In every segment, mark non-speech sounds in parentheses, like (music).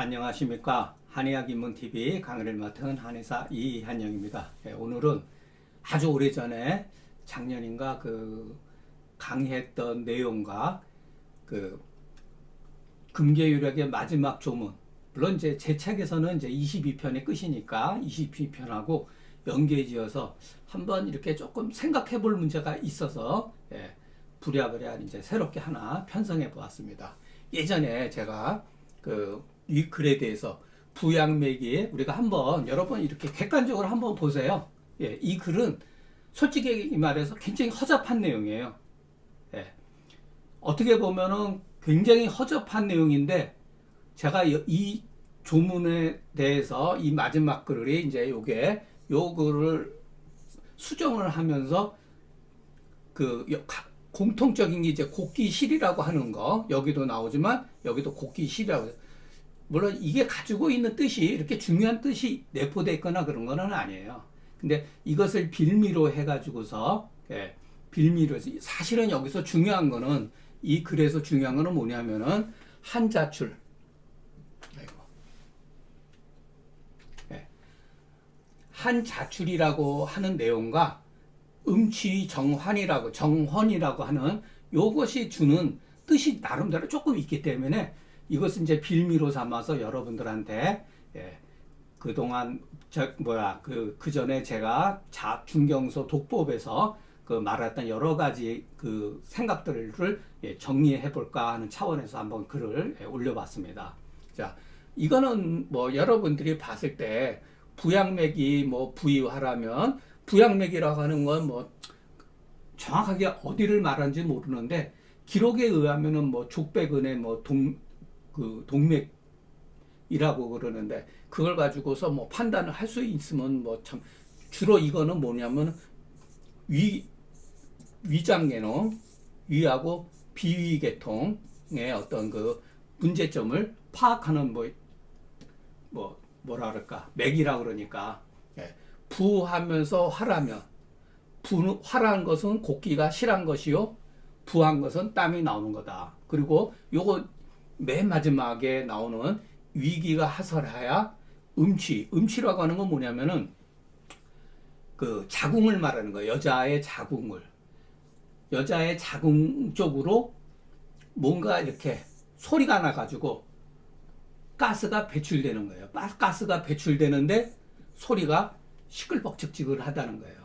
안녕하십니까 한의학 입문 TV 강의를 맡은 한의사 이한영입니다. 예, 오늘은 아주 오래 전에 작년인가 그 강의했던 내용과 그 금계유력의 마지막 조문 물론 이제 제 책에서는 이제 22편의 끝이니까 22편하고 연계지어서 한번 이렇게 조금 생각해 볼 문제가 있어서 예, 부랴부랴 이제 새롭게 하나 편성해 보았습니다. 예전에 제가 그 이 글에 대해서 부양맥이 우리가 한번 여러분 이렇게 객관적으로 한번 보세요. 예, 이 글은 솔직히 말해서 굉장히 허접한 내용이에요. 예. 어떻게 보면은 굉장히 허접한 내용인데 제가 이- 이 조문에 대해서 이 마지막 글이 이제 요게 요 글을 수정을 하면서 그 공통적인 게 이제 곡기실이라고 하는 거 여기도 나오지만 여기도 곡기실이라고 물론 이게 가지고 있는 뜻이 이렇게 중요한 뜻이 내포되어 있거나 그런 거는 아니에요. 근데 이것을 빌미로 해가지고서 예, 빌미로 해서 사실은 여기서 중요한 거는 이 글에서 중요한 거는 뭐냐면은 한자출. 예. 한자출이라고 하는 내용과 음치 정환이라고 정헌이라고 하는 요것이 주는 뜻이 나름대로 조금 있기 때문에 이것은 이제 빌미로 삼아서 여러분들한테 예, 그동안 저 뭐야 그 그 전에 제가 자 중경서 독법에서 그 말했던 여러 가지 그 생각들을 예, 정리해 볼까 하는 차원에서 한번 글을 예, 올려봤습니다. 자 이거는 뭐 여러분들이 봤을 때 부양맥이 뭐 부유하라면 부양맥이라고 하는 건 뭐 정확하게 어디를 말하는지 모르는데 기록에 의하면은 뭐 족백은의 뭐 동 그 동맥이라고 그러는데 그걸 가지고서 뭐 판단을 할 수 있으면 뭐 참 주로 이거는 뭐냐면 위 위장계능 위하고 비위계통의 어떤 그 문제점을 파악하는 뭐 뭐 뭐라 그럴까 맥이라 그러니까 예. 부하면서 화라면 부 화란 것은 곡기가 실한 것이요 부한 것은 땀이 나오는 거다. 그리고 요거 맨 마지막에 나오는 위기가 하설하야 음치 음치라고 하는 건 뭐냐면은 그 자궁을 말하는 거예요. 여자의 자궁을 여자의 자궁 쪽으로 뭔가 이렇게 소리가 나가지고 가스가 배출되는 거예요. 가- 가스가 배출되는데 소리가 시끌벅적지근하다는 거예요.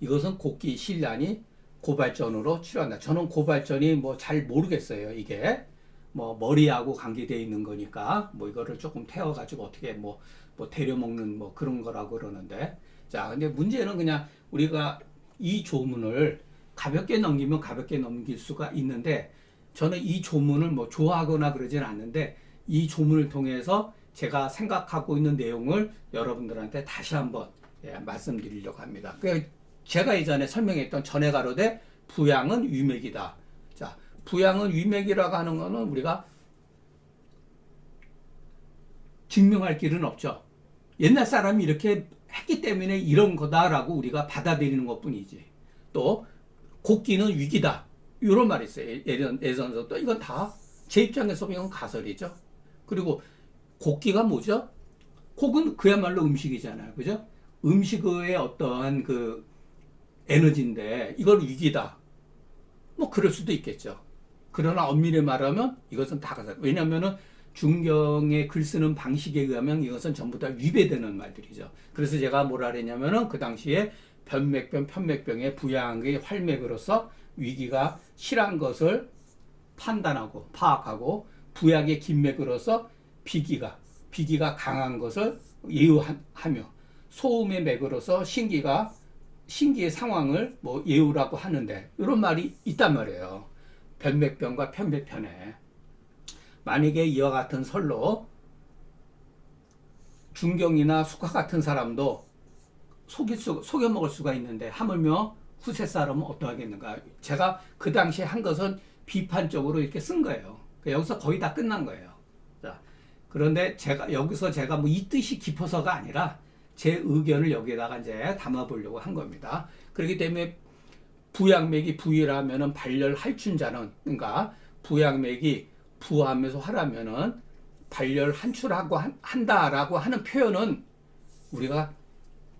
이것은 곡기 실란이 고발전으로 치료한다. 저는 고발전이 뭐 잘 모르겠어요. 이게 뭐 머리하고 관계되어 있는 거니까 뭐 이거를 조금 태워 가지고 어떻게 뭐, 뭐 데려 먹는 뭐 그런 거라고 그러는데 자 근데 문제는 그냥 우리가 이 조문을 가볍게 넘기면 가볍게 넘길 수가 있는데 저는 이 조문을 뭐 좋아하거나 그러진 않는데 이 조문을 통해서 제가 생각하고 있는 내용을 여러분들한테 다시 한번 예, 말씀드리려고 합니다. 그 제가 이전에 설명했던 전에 가로되 부양은 위맥이다. 자, 부양은 위맥이라고 하는 거는 우리가 증명할 길은 없죠. 옛날 사람이 이렇게 했기 때문에 이런 거다라고 우리가 받아들이는 것 뿐이지. 또, 곡기는 위기다. 이런 말이 있어요. 예, 예전, 예전서 또 이건 다 제 입장에서 보면 가설이죠. 그리고 곡기가 뭐죠? 곡은 그야말로 음식이잖아요. 그죠? 음식의 어떠한 그 에너지인데 이걸 위기다. 뭐 그럴 수도 있겠죠. 그러나 엄밀히 말하면 이것은 다 가설. 왜냐면은 중경의 글 쓰는 방식에 의하면 이것은 전부 다 위배되는 말들이죠. 그래서 제가 뭐라 그랬냐면은 그 당시에 변맥병, 편맥병의 부양의 활맥으로서 위기가 실한 것을 판단하고 파악하고 부약의 긴맥으로서 비기가 비기가 강한 것을 예우하며 소음의 맥으로서 신기가 신기의 상황을 뭐 예우라고 하는데 이런 말이 있단 말이에요. 변맥병과 편맥편에 만약에 이와 같은 설로 중경이나 숙화 같은 사람도 속일 수, 속여 먹을 수가 있는데 하물며 후세 사람은 어떠하겠는가? 제가 그 당시에 한 것은 비판적으로 이렇게 쓴 거예요. 그 여기서 거의 다 끝난 거예요. 자, 그런데 제가 여기서 제가 뭐 이 뜻이 깊어서가 아니라 제 의견을 여기에다가 이제 담아보려고 한 겁니다. 그렇기 때문에 부양맥이 부위라면은 발열 할춘자는 그러니까 부양맥이 부하면서 하라면은 발열 한출하고 한, 다라고 하는 표현은 우리가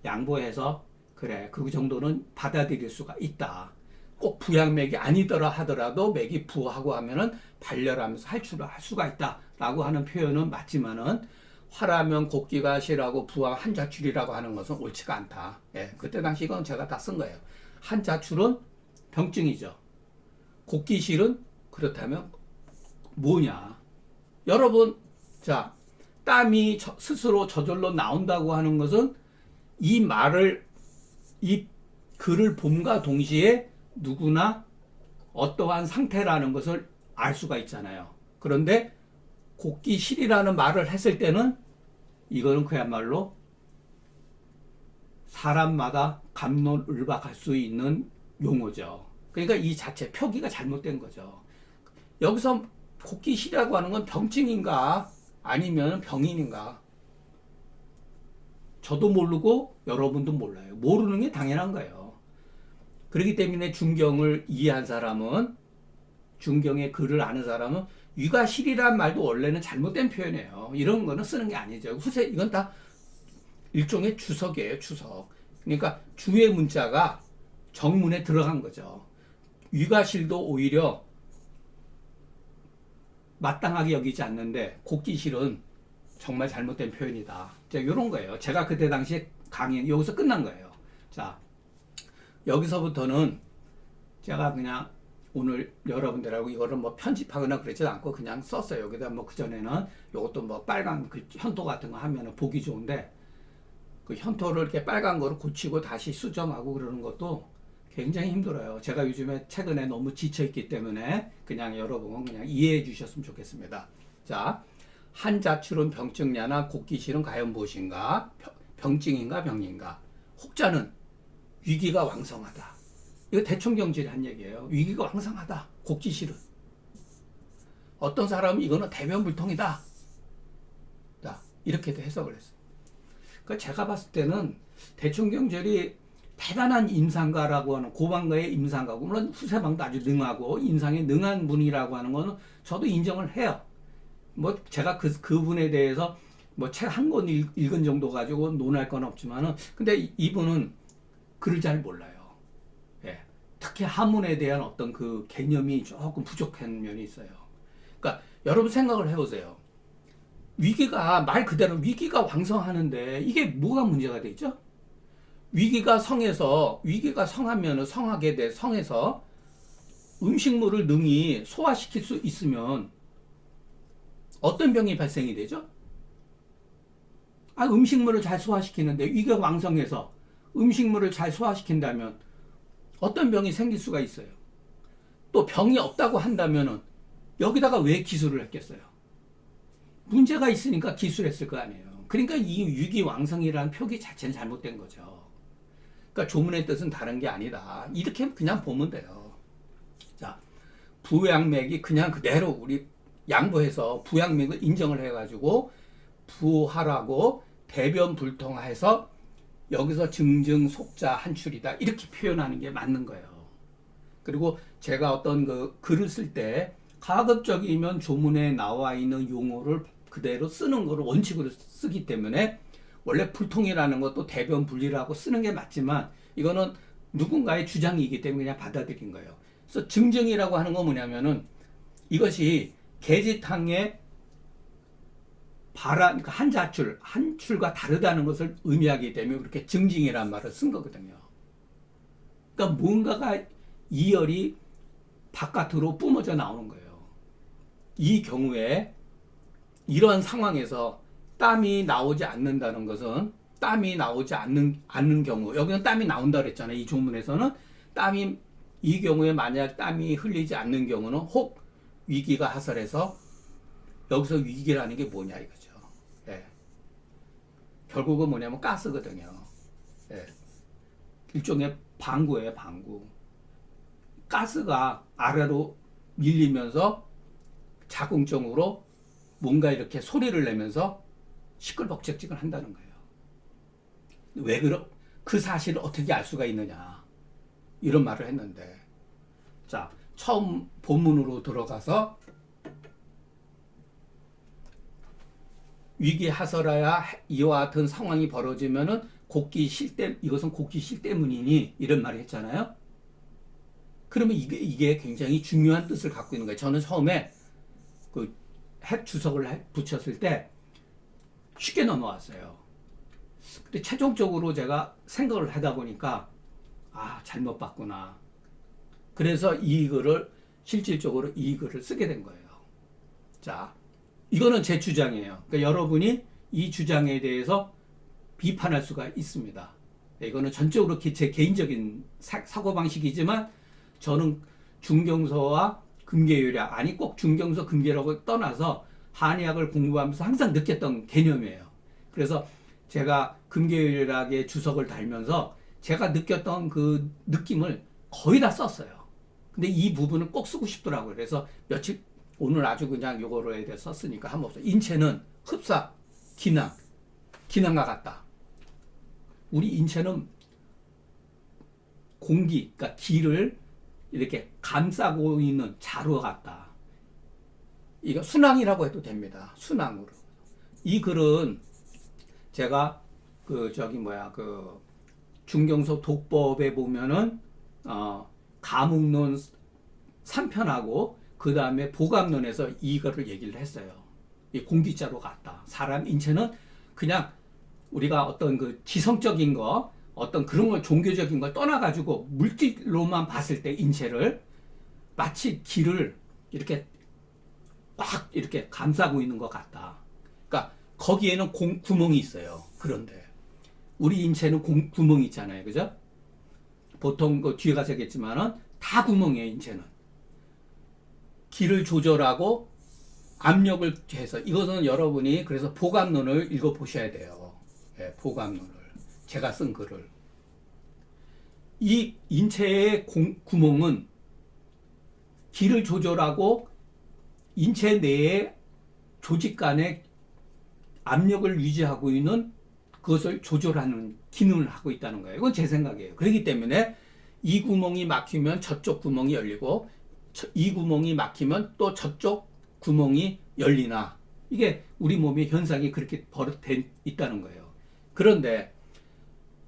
양보해서 그래 그 정도는 받아들일 수가 있다. 꼭 부양맥이 아니더라 하더라도 맥이 부하고 하면은 발열하면서 할출을 할 수가 있다라고 하는 표현은 맞지만은 화라면 곡기가 실하고 부하 한자출이라고 하는 것은 옳지가 않다. 예, 그때 당시 이건 제가 다 쓴 거예요. 한자출은 병증이죠. 곡기실은 그렇다면 뭐냐? 여러분, 자, 땀이 저, 스스로 저절로 나온다고 하는 것은 이 말을, 이 글을 봄과 동시에 누구나 어떠한 상태라는 것을 알 수가 있잖아요. 그런데 곡기실이라는 말을 했을 때는 이거는 그야말로 사람마다 감론을박할 수 있는 용어죠. 그러니까 이 자체 표기가 잘못된 거죠. 여기서 복귀시라고 하는 건 병증인가 아니면 병인인가 저도 모르고 여러분도 몰라요. 모르는 게 당연한 거예요. 그렇기 때문에 중경을 이해한 사람은 중경의 글을 아는 사람은 위가 실이란 말도 원래는 잘못된 표현이에요. 이런 거는 쓰는 게 아니죠. 후세 이건 다 일종의 주석이에요, 주석. 그러니까 주의 문자가 정문에 들어간 거죠. 위가실도 오히려 마땅하게 여기지 않는데 곡기실은 정말 잘못된 표현이다. 자, 요런 거예요. 제가 그때 당시에 강의 여기서 끝난 거예요. 자, 여기서부터는 제가 그냥 오늘 여러분들하고 이거를 뭐 편집하거나 그러지 않고 그냥 썼어요. 여기다 뭐 그전에는 이것도 뭐 빨간 그 현도 같은 거 하면은 보기 좋은데 그 현토를 이렇게 빨간 거를 고치고 다시 수정하고 그러는 것도 굉장히 힘들어요. 제가 요즘에 최근에 너무 지쳐있기 때문에 그냥 여러분은 그냥 이해해 주셨으면 좋겠습니다. 자, 한자출은 병증냐나 곡기실은 과연 무엇인가? 병증인가 병인가? 혹자는 위기가 왕성하다. 이거 대충경질이 한 얘기예요. 위기가 왕성하다. 곡기실은. 어떤 사람은 이거는 대변불통이다. 자, 이렇게도 해석을 했어요. 그러니까 제가 봤을 때는 대충경절이 대단한 임상가라고 하는 고방가의 임상가고 물론 후세방도 아주 능하고 인상에 능한 분이라고 하는 거는 저도 인정을 해요. 뭐 제가 그 그분에 대해서 뭐 책 한 권 읽은 정도 가지고 논할 건 없지만은 근데 이분은 글을 잘 몰라요. 예. 특히 하문에 대한 어떤 그 개념이 조금 부족한 면이 있어요. 그러니까 여러분 생각을 해보세요. 위기가 말 그대로 위기가 왕성하는데 이게 뭐가 문제가 되죠? 위기가 성에서 위기가 성하면 성하게 돼 성에서 음식물을 능히 소화시킬 수 있으면 어떤 병이 발생이 되죠? 아 음식물을 잘 소화시키는데 위기가 왕성해서 음식물을 잘 소화시킨다면 어떤 병이 생길 수가 있어요. 또 병이 없다고 한다면은 여기다가 왜 기술을 했겠어요? 문제가 있으니까 기술했을 거 아니에요. 그러니까 이 유기왕성이라는 표기 자체는 잘못된 거죠. 그러니까 조문의 뜻은 다른 게 아니다. 이렇게 그냥 보면 돼요. 자, 부양맥이 그냥 그대로 우리 양보해서 부양맥을 인정을 해가지고 부하라고 대변 불통해서 여기서 증증 속자 한 줄이다 이렇게 표현하는 게 맞는 거예요. 그리고 제가 어떤 그 글을 쓸 때 가급적이면 조문에 나와 있는 용어를 그대로 쓰는 거를 원칙으로 쓰기 때문에 원래 불통이라는 것도 대변 분리라고 쓰는 게 맞지만 이거는 누군가의 주장이기 때문에 그냥 받아들인 거예요. 그래서 증정이라고 하는 건 뭐냐면은 이것이 개지탕의 바람, 그러니까 한 자출, 한 출과 다르다는 것을 의미하기 때문에 그렇게 증징이란 말을 쓴 거거든요. 그러니까 뭔가가 이열이 바깥으로 뿜어져 나오는 거예요. 이 경우에 이런 상황에서 땀이 나오지 않는다는 것은 땀이 나오지 않는, 않는 경우 여기는 땀이 나온다 그랬잖아요. 이 조문에서는 땀이 이 경우에 만약 땀이 흘리지 않는 경우는 혹 위기가 하설해서 여기서 위기라는 게 뭐냐 이거죠. 예. 결국은 뭐냐면 가스거든요. 예. 일종의 방구예요, 방구. 가스가 아래로 밀리면서 자궁적으로 뭔가 이렇게 소리를 내면서 시끌벅적지근 한다는 거예요. 왜 그러, 그 사실을 어떻게 알 수가 있느냐. 이런 말을 했는데. 자, 처음 본문으로 들어가서 위기 하설하야 이와 같은 상황이 벌어지면은 곡기 실때 이것은 곡기 실 때문이니 이런 말을 했잖아요. 그러면 이게 이게 굉장히 중요한 뜻을 갖고 있는 거예요. 저는 처음에 그 핵 주석을 해- 붙였을 때 쉽게 넘어왔어요. 근데 최종적으로 제가 생각을 하다 보니까 아 잘못 봤구나. 그래서 이 글을 실질적으로 이 글을 쓰게 된 거예요. 자, 이거는 제 주장이에요. 그러니까 여러분이 이 주장에 대해서 비판할 수가 있습니다. 네, 이거는 전적으로 기- 제 개인적인 사, 사고방식이지만 저는 중경서와 금계율약 아니 꼭 중경서 금계라고 떠나서 한의학을 공부하면서 항상 느꼈던 개념이에요. 그래서 제가 금계율학의 주석을 달면서 제가 느꼈던 그 느낌을 거의 다 썼어요. 근데 이 부분을 꼭 쓰고 싶더라고요. 그래서 며칠 오늘 아주 그냥 요거로에 대해 서 썼으니까 한번 없어. 인체는 흡사, 기낭, 기낭과 같다. 우리 인체는 공기, 그러니까 기를 이렇게 감싸고 있는 자루 같다. 이거 순항이라고 해도 됩니다. 순항으로. 이 글은 제가 그 저기 뭐야 그 중경서 독법에 보면은 어 가묵론 3편하고 그 다음에 보감론에서 이거를 얘기를 했어요. 이 공기자로 같다. 사람 인체는 그냥 우리가 어떤 그 지성적인 거, 어떤 그런 걸 종교적인 걸 떠나가지고 물질로만 봤을 때 인체를 마치 길을 이렇게 꽉 이렇게 감싸고 있는 것 같다. 그러니까 거기에는 공, 구멍이 있어요. 그런데 우리 인체는 공, 구멍이 있잖아요. 그죠? 보통 그 뒤에 가서 겠지만은 다 구멍이에요. 인체는. 길을 조절하고 압력을 해서 이것은 여러분이 그래서 보감론을 읽어 보셔야 돼요. 예, 보감론을 제가 쓴 글을 이 인체의 공, 구멍은 길을 조절하고 인체 내에 조직 간의 압력을 유지하고 있는 그것을 조절하는 기능을 하고 있다는 거예요. 이건 제 생각이에요. 그렇기 때문에 이 구멍이 막히면 저쪽 구멍이 열리고 저- 이 구멍이 막히면 또 저쪽 구멍이 열리나 이게 우리 몸의 현상이 그렇게 버릇돼 있다는 거예요. 그런데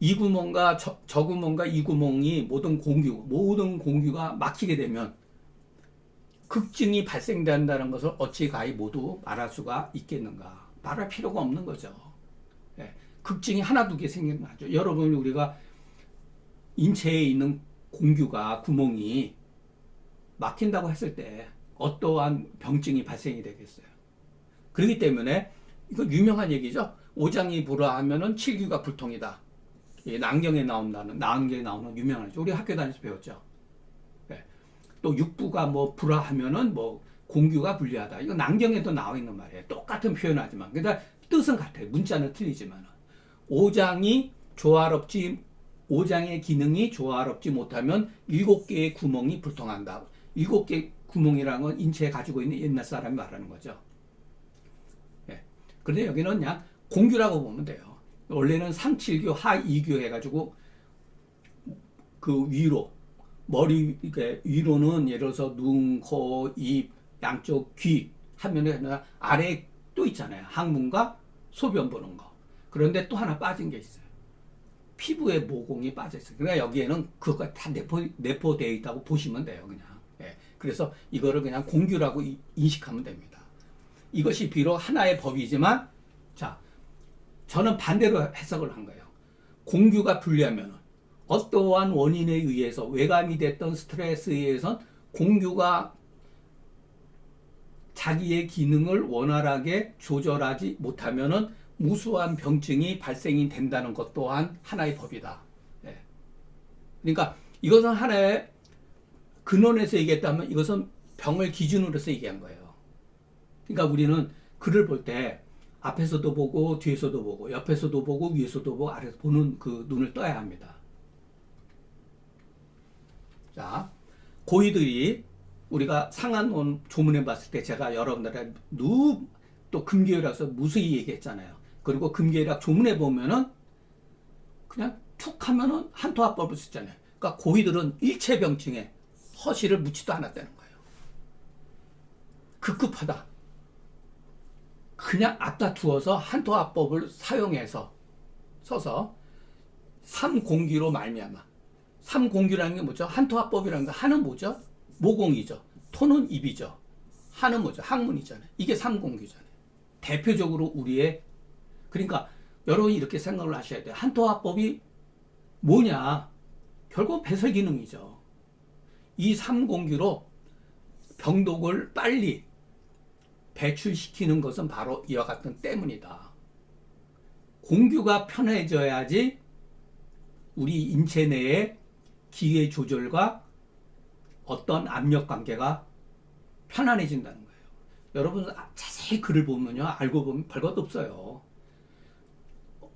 이 구멍과 저, 저 구멍과 이 구멍이 모든 공규 모든 공규가 막히게 되면 극증이 발생된다는 것을 어찌 가히 모두 말할 수가 있겠는가? 말할 필요가 없는 거죠. 예, 극증이 하나 두 개 생기는 거죠. 여러분 우리가 인체에 있는 공규가 구멍이 막힌다고 했을 때 어떠한 병증이 발생이 되겠어요. 그렇기 때문에 이거 유명한 얘기죠. 오장이 불화하면은 칠규가 불통이다. 이 난경에 나온다는 난경에 나오는 유명한. 우리 학교 다니면서 배웠죠. 예. 또 육부가 뭐 불화하면은 뭐 공규가 불리하다. 이거 난경에도 나와 있는 말이에요. 똑같은 표현하지만 그러니까 뜻은 같아요. 문자는 틀리지만 오장이 조화롭지 오장의 기능이 조화롭지 못하면 일곱 개의 구멍이 불통한다. 일곱 개 구멍이라는 건 인체에 가지고 있는 옛날 사람이 말하는 거죠. 예. 그런데 여기는 그냥 공규라고 보면 돼요. 원래는 상칠규, 하이규 해가지고 그 위로 머리 이렇게 위로는 예를 들어서 눈, 코, 입, 양쪽 귀 하면은 아래 또 있잖아요. 항문과 소변 보는 거. 그런데 또 하나 빠진 게 있어요. 피부에 모공이 빠져 있어요. 그러니까 여기에는 그거가 다 내포 내포되어 있다고 보시면 돼요, 그냥. 예. 그래서 이거를 그냥 공규라고 이- 인식하면 됩니다. 이것이 비록 하나의 법이지만 자, 저는 반대로 해석을 한 거예요. 공규가 불리하면 어떠한 원인에 의해서 외감이 됐던 스트레스에 의해서 공규가 자기의 기능을 원활하게 조절하지 못하면은 무수한 병증이 발생이 된다는 것 또한 하나의 법이다. 예. 그러니까 이것은 하나의 근원에서 얘기했다면 이것은 병을 기준으로서 얘기한 거예요. 그러니까 우리는 글을 볼때 앞에서도 보고 뒤에서도 보고 옆에서도 보고 위에서도 보고 아래서 보는 그 눈을 떠야 합니다. 자, 고이들이 우리가 상한론 조문에 봤을 때 제가 여러분들의 누또 금계율학에서 무수히 얘기했잖아요. 그리고 금계율학 조문에 보면은 그냥 툭 하면은 한토합법을 쓰잖아요. 그러니까 고이들은 일체병증에 허시를 묻지도 않았다는 거예요. 급급하다. 그냥 앞다투어서 한토화법을 사용해서 써서 삼공기로 말미암아 삼공기라는 게 뭐죠? 한토화법이라는 거 한은 뭐죠? 모공이죠. 토는 입이죠. 한은 뭐죠? 학문이잖아요. 이게 삼공기잖아요. 대표적으로 우리의 그러니까 여러분이 이렇게 생각을 하셔야 돼요. 한토화법이 뭐냐? 결국 배설 기능이죠. 이 삼공기로 병독을 빨리 배출시키는 것은 바로 이와 같은 때문이다. 공규가 편해져야지 우리 인체 내의 기회 조절과 어떤 압력 관계가 편안해진다는 거예요. 여러분 자세히 글을 보면요. 알고 보면 별것도 없어요.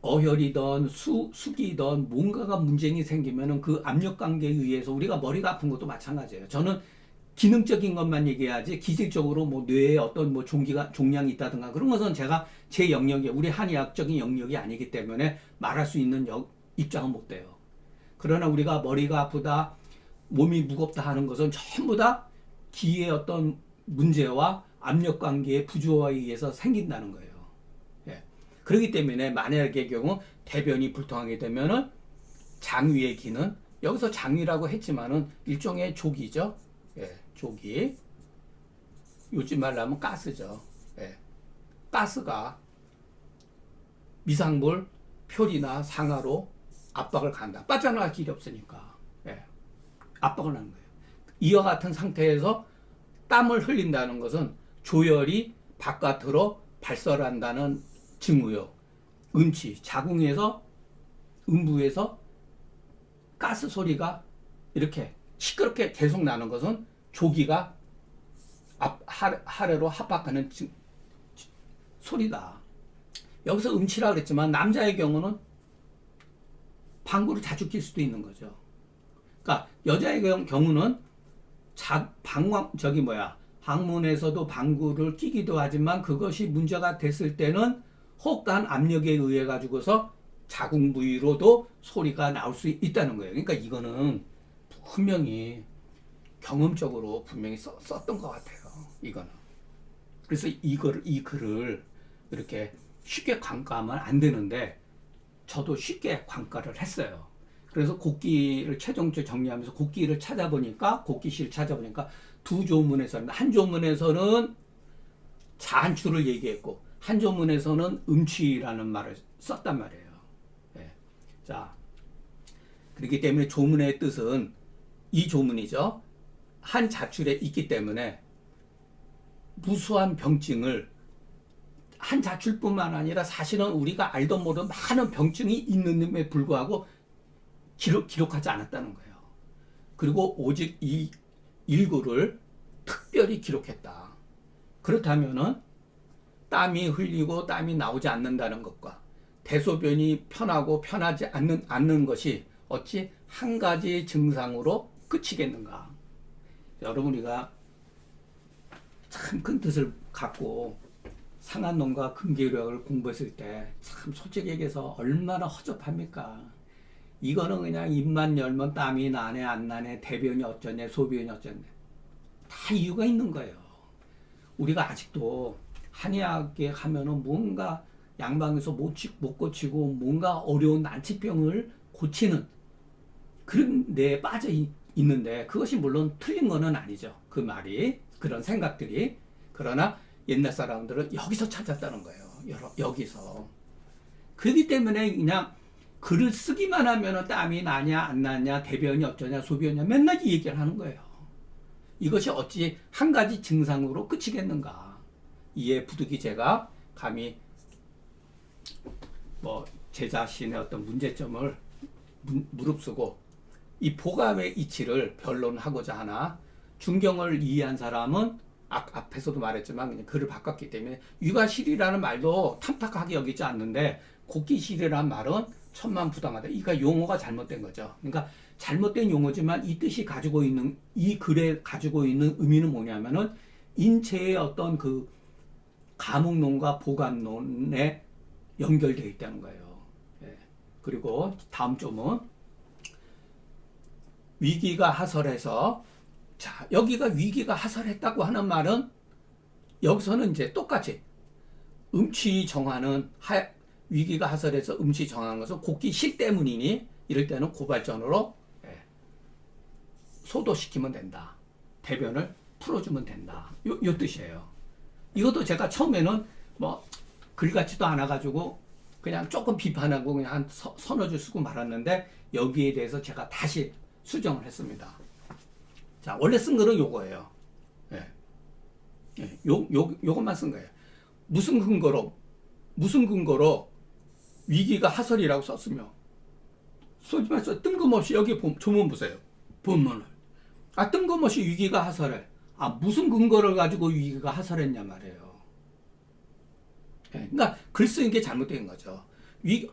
어혈이든 수, 숙이든 뭔가가 문제가 생기면은 그 압력 관계에 의해서 우리가 머리가 아픈 것도 마찬가지예요. 저는 기능적인 것만 얘기하지 기질적으로 뭐 뇌에 어떤 뭐 종기가 종양이 있다든가 그런 것은 제가 제 영역이 우리 한의학적인 영역이 아니기 때문에 말할 수 있는 여, 입장은 못 돼요. 그러나 우리가 머리가 아프다, 몸이 무겁다 하는 것은 전부 다 기의 어떤 문제와 압력 관계의 부조화에 의해서 생긴다는 거예요. 예. 그렇기 때문에 만약의 경우 대변이 불통하게 되면은 장위의 기는 여기서 장위라고 했지만은 일종의 족이죠. 예, 족이 요즘 말로 하면 가스죠. 예. 가스가 미상물 표리나 상하로 압박을 간다. 빠져나갈 길이 없으니까. 예. 압박을 하는 거예요. 이와 같은 상태에서 땀을 흘린다는 것은 조열이 바깥으로 발설한다는 징후요. 음치, 자궁에서 음부에서 가스 소리가 이렇게 시끄럽게 계속 나는 것은 조기가 앞, 하, 하래 로 합박하는 지, 지, 소리다. 여기서 음치라 그랬지만 남자의 경우는 방구를 자주 낄 수도 있는 거죠. 그러니까 여자의 경우는 자, 방광 저기 뭐야 항문에서도 방구를 끼기도 하지만 그것이 문제가 됐을 때는 혹한 압력에 의해 가지고서 자궁 부위로도 소리가 나올 수 있다는 거예요. 그러니까 이거는 분명히 경험적으로 분명히 써, 썼던 것 같아요. 이거는. 그래서 이거를 이 글을 이렇게 쉽게 광가하면 안 되는데 저도 쉽게 광가를 했어요. 그래서 곡기를 최종적으로 정리하면서 곡기를 찾아보니까 곡기시를 찾아보니까 두 조문에서는 한 조문에서는 잔추를 얘기했고 한 조문에서는 음취라는 말을 썼단 말이에요. 네. 자 그렇기 때문에 조문의 뜻은 이 조문이죠. 한 자출에 있기 때문에 무수한 병증을 한 자출뿐만 아니라 사실은 우리가 알던 모르던 많은 병증이 있는데 불구하고 기록, 기록하지 않았다는 거예요. 그리고 오직 이 일구를 특별히 기록했다. 그렇다면은 땀이 흘리고 땀이 나오지 않는다는 것과 대소변이 편하고 편하지 않는, 않는 것이 어찌 한 가지 증상으로 끝이겠는가? 여러분 우리가 참 큰 뜻을 갖고 상한론과 금계력을 공부했을 때 참 솔직히 얘기해서 얼마나 허접합니까? 이거는 그냥 입만 열면 땀이 나네 안 나네 대변이 어쩌네 소변이 어쩌네 다 이유가 있는 거예요. 우리가 아직도 한의학에 하면은 뭔가 양방에서 못, 못 고치고 뭔가 어려운 난치병을 고치는 그런 데에 빠져 있는데 그것이 물론 틀린 거는 아니죠. 그 말이 그런 생각들이 그러나 옛날 사람들은 여기서 찾았다는 거예요. 여기서 그렇기 때문에 그냥 글을 쓰기만 하면 땀이 나냐 안 나냐 대변이 어쩌냐 소변이냐 맨날 이 얘기를 하는 거예요. 이것이 어찌 한 가지 증상으로 끝이겠는가? 이에 부득이 제가 감히 뭐 제 자신의 어떤 문제점을 무릅쓰고 이 보감의 이치를 변론하고자 하나 중경을 이해한 사람은 앞, 앞에서도 말했지만 글을 바꿨기 때문에 육아실이라는 말도 탐탁하게 여기지 않는데 곡기실이라는 말은 천만 부당하다. 이가 용어가 잘못된 거죠. 그러니까 잘못된 용어지만 이 뜻이 가지고 있는 이 글에 가지고 있는 의미는 뭐냐면은 인체의 어떤 그 감옥론과 보관론에 연결되어 있다는 거예요. 예. 그리고 다음 점은 위기가 하설해서 자 여기가 위기가 하설했다고 하는 말은 여기서는 이제 똑같이 음치 정화는 하, 위기가 하설해서 음치 정화한 것은 곡기 실 때문이니 이럴 때는 고발전으로 예, 소도시키면 된다. 대변을 풀어주면 된다. 요, 요 뜻이에요. 이것도 제가 처음에는 뭐 글같지도 않아가지고 그냥 조금 비판하고 그냥 한 서, 서너 줄 쓰고 말았는데 여기에 대해서 제가 다시 수정을 했습니다. 자, 원래 쓴 거는 요거예요. 예. 예, 요, 요, 요것만 쓴 거예요. 무슨 근거로, 무슨 근거로 위기가 하설이라고 썼으며, 쏘지 마서 뜬금없이 여기 보- 조문 보세요. 본문을. 아, 뜬금없이 위기가 하설해. 아, 무슨 근거를 가지고 위기가 하설했냐 말이에요. 예, 그러니까 글 쓰는 게 잘못된 거죠. 위,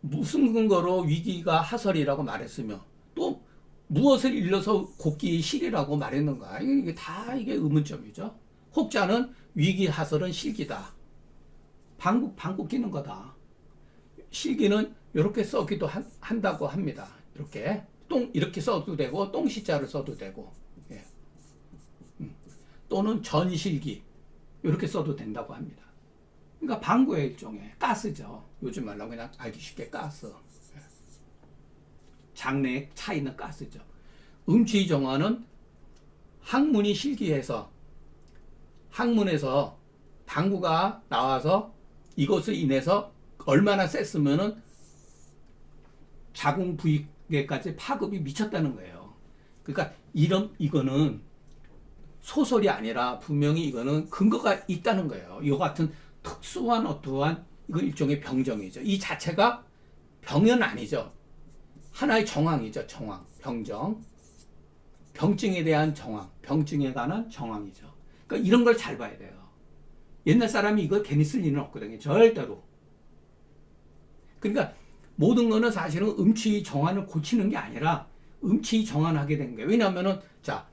무슨 근거로 위기가 하설이라고 말했으며, 또 무엇을 일러서 곡기 실이라고 말했는가? 이게 다 이게 의문점이죠. 혹자는 위기 하설은 실기다. 방국 방국 끼는 거다. 실기는 이렇게 써기도 한, 한다고 합니다. 이렇게 똥 이렇게 써도 되고 똥시자를 써도 되고 예. 음. 또는 전실기 이렇게 써도 된다고 합니다. 그러니까 방구의 일종의 가스죠. 요즘 말로 그냥 알기 쉽게 가스. 예. 장내에 차 있는 가스죠. 음치 정화는 학문이 실기해서 학문에서 방구가 나와서 이것을 인해서 얼마나 셌으면은 자궁 부위에까지 파급이 미쳤다는 거예요. 그러니까 이런 이거는 소설이 아니라 분명히 이거는 근거가 있다는 거예요. 이 같은 특수한 어떠한 이거 일종의 병정이죠. 이 자체가 병은 아니죠. 하나의 정황이죠. 정황, 병정. 병증에 대한 정황, 병증에 관한 정황이죠. 그러니까 이런 걸 잘 봐야 돼요. 옛날 사람이 이걸 괜히 쓸 일은 없거든요. 절대로. 그러니까 모든 거는 사실은 음치 정환을 고치는 게 아니라 음치 정환하게 된 거예요. 왜냐하면은 자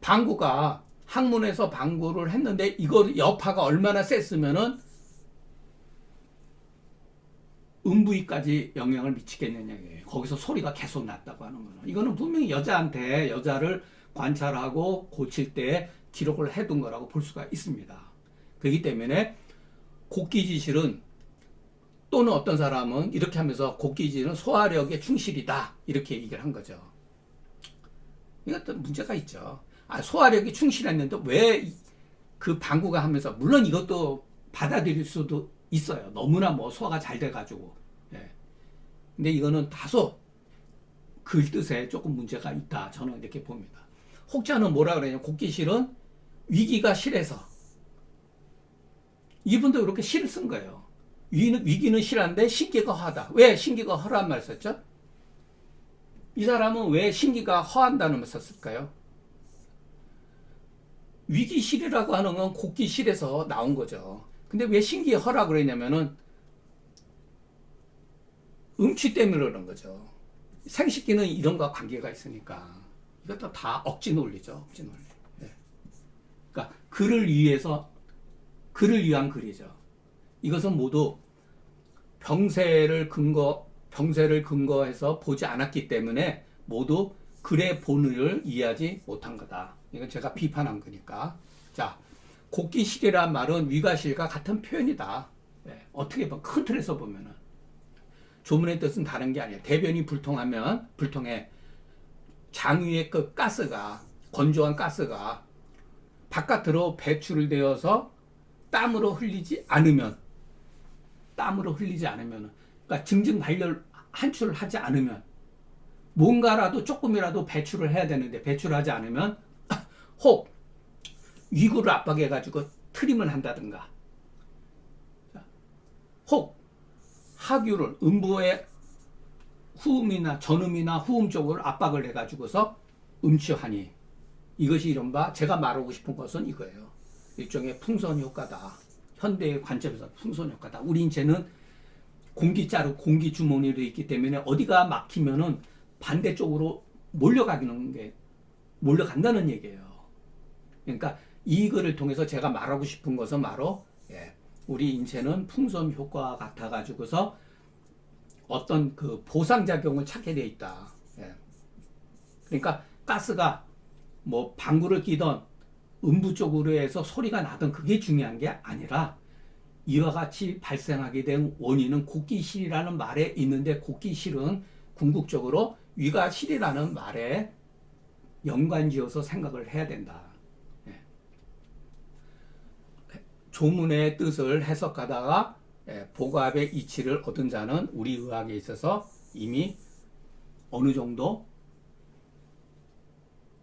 방구가 학문에서 방구를 했는데 이거 여파가 얼마나 셌으면은 음부위까지 영향을 미치겠느냐예요. 거기서 소리가 계속 났다고 하는 거는 이거는 분명히 여자한테 여자를 관찰하고 고칠 때 기록을 해둔 거라고 볼 수가 있습니다. 그렇기 때문에 곡기지실은 또는 어떤 사람은 이렇게 하면서 곡기지는 소화력에 충실이다 이렇게 얘기를 한 거죠. 이것도 문제가 있죠. 아, 소화력이 충실했는데 왜 그 방구가 하면서 물론 이것도 받아들일 수도 있어요. 너무나 뭐 소화가 잘 돼가지고. 예. 근데 이거는 다소 글 뜻에 조금 문제가 있다. 저는 이렇게 봅니다. 혹자는 뭐라 그러냐면 곡기실은 위기가 실해서 이분도 이렇게 실을 쓴 거예요. 위기는, 위기는 실한데 신기가 허하다. 왜 신기가 허란 말 썼죠? 이 사람은 왜 신기가 허한다는 말 썼을까요? 위기실이라고 하는 건 곡기실에서 나온 거죠. 근데 왜 신기에 허라 그러냐면은 음치 때문에 그러는 거죠. 생식기는 이런 거 관계가 있으니까 이것도 다 억지 논리죠. 억지 논리. 네. 그러니까 그를 위해서 그를 위한 글이죠. 이것은 모두 병세를 근거 병세를 근거해서 보지 않았기 때문에 모두 글의 본의를 이해하지 못한 거다. 이건 제가 비판한 거니까. 자, 곡기실이란 말은 위가실과 같은 표현이다. 네, 어떻게 보면 큰 틀에서 보면은 조문의 뜻은 다른 게 아니에요. 대변이 불통하면 불통해 장위의 그 가스가 건조한 가스가 바깥으로 배출을 되어서 땀으로 흘리지 않으면 땀으로 흘리지 않으면 그러니까 증증 발열 한출을 하지 않으면 뭔가라도 조금이라도 배출을 해야 되는데 배출하지 않으면 (laughs) 혹 위구를 압박해 가지고 트림을 한다든가 혹 하규를 음부의 후음이나 전음이나 후음 쪽으로 압박을 해 가지고서 음치하니 이것이 이른바 제가 말하고 싶은 것은 이거예요. 일종의 풍선 효과다. 현대의 관점에서 풍선 효과다. 우리 인체는 공기자루, 공기 주머니로 있기 때문에 어디가 막히면은 반대쪽으로 몰려가기는 게 몰려간다는 얘기예요. 그러니까 이거를 통해서 제가 말하고 싶은 것은 바로 예, 우리 인체는 풍선 효과 같아 가지고서 어떤 그 보상 작용을 찾게 돼 있다. 예. 그러니까 가스가 뭐 방구를 끼던 음부 쪽으로 해서 소리가 나던 그게 중요한 게 아니라 이와 같이 발생하게 된 원인은 곡기실이라는 말에 있는데 곡기실은 궁극적으로 위가 실이라는 말에 연관지어서 생각을 해야 된다. 예. 조문의 뜻을 해석하다가 예, 복압의 이치를 얻은 자는 우리 의학에 있어서 이미 어느 정도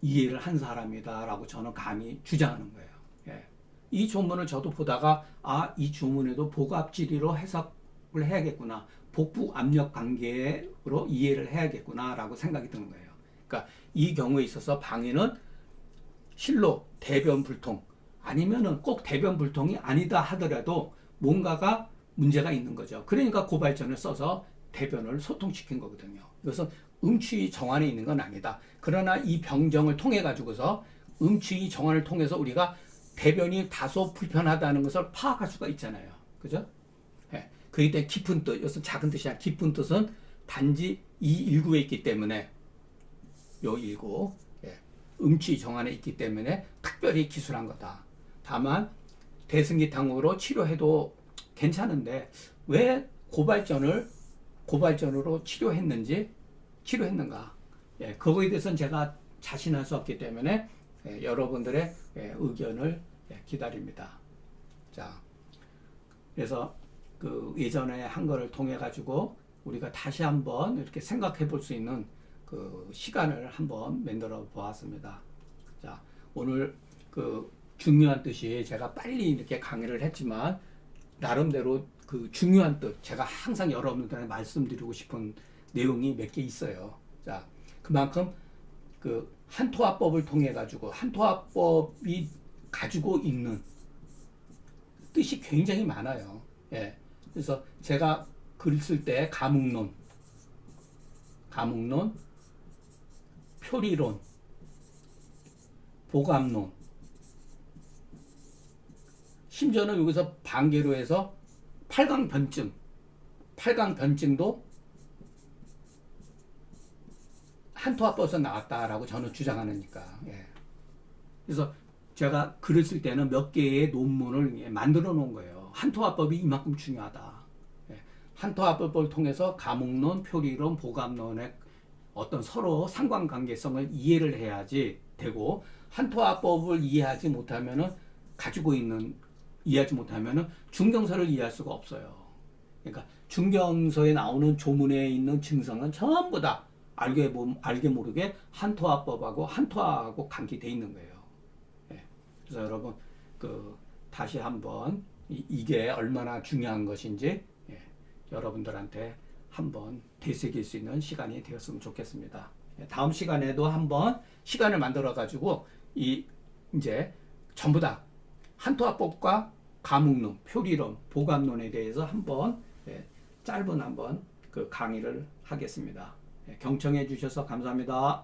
이해를 한 사람이다라고 저는 감히 주장하는 거예요. 예. 이 조문을 저도 보다가 아, 이 조문에도 복압지리로 해석을 해야겠구나. 복부 압력 관계로 이해를 해야겠구나라고 생각이 드는 거예요. 그러니까 이 경우에 있어서 방해는 실로 대변 불통 아니면은 꼭 대변 불통이 아니다 하더라도 뭔가가 문제가 있는 거죠. 그러니까 고발전을 써서 대변을 소통시킨 거거든요. 이것은 음취 정환에 있는 건 아니다. 그러나 이 병정을 통해 가지고서 음취 정환을 통해서 우리가 대변이 다소 불편하다는 것을 파악할 수가 있잖아요. 그죠? 예. 그에 대한 깊은 뜻, 이것은 작은 뜻이 아니라 깊은 뜻은 단지 이 일구에 있기 때문에 요 일구, 예. 음취 정환에 있기 때문에 특별히 기술한 거다. 다만 대승기탕으로 치료해도 괜찮은데 왜 고발전을 고발전으로 치료했는지 치료했는가? 예, 그거에 대해서는 제가 자신할 수 없기 때문에 예, 여러분들의 예, 의견을 예, 기다립니다. 자, 그래서 그 예전에 한 거를 통해 가지고 우리가 다시 한번 이렇게 생각해 볼 수 있는 그 시간을 한번 만들어 보았습니다. 자, 오늘 그 중요한 뜻이 제가 빨리 이렇게 강의를 했지만 나름대로 그 중요한 뜻 제가 항상 여러분들한테 말씀드리고 싶은 내용이 몇 개 있어요. 자, 그만큼 그 한토화법을 통해 가지고 한토화법이 가지고 있는 뜻이 굉장히 많아요. 예. 그래서 제가 글 쓸때 가묵론, 가묵론, 표리론, 보감론, 심지어는 여기서 반개로 해서 팔강변증, 팔강변증도 한토합법에서 나왔다라고 저는 주장하니까. 예. 그래서 제가 글을 쓸 때는 몇 개의 논문을 예, 만들어 놓은 거예요. 한토합법이 이만큼 중요하다. 예. 한토합법을 통해서 가목론, 표리론, 보감론의 어떤 서로 상관관계성을 이해를 해야지 되고 한토합법을 이해하지 못하면은 가지고 있는 이해하지 못하면은 중경서를 이해할 수가 없어요. 그러니까 중경서에 나오는 조문에 있는 증상은 전부 다 알게 모, 알게 모르게 한토화법하고 한토화하고 관계돼 있는 거예요. 예. 그래서 여러분 그 다시 한번 이, 게 얼마나 중요한 것인지 예. 여러분들한테 한번 되새길 수 있는 시간이 되었으면 좋겠습니다. 예. 다음 시간에도 한번 시간을 만들어 가지고 이 이제 전부 다 한토화법과 가묵론, 표리론, 보감론에 대해서 한번 예, 짧은 한번 그 강의를 하겠습니다. 예, 경청해 주셔서 감사합니다.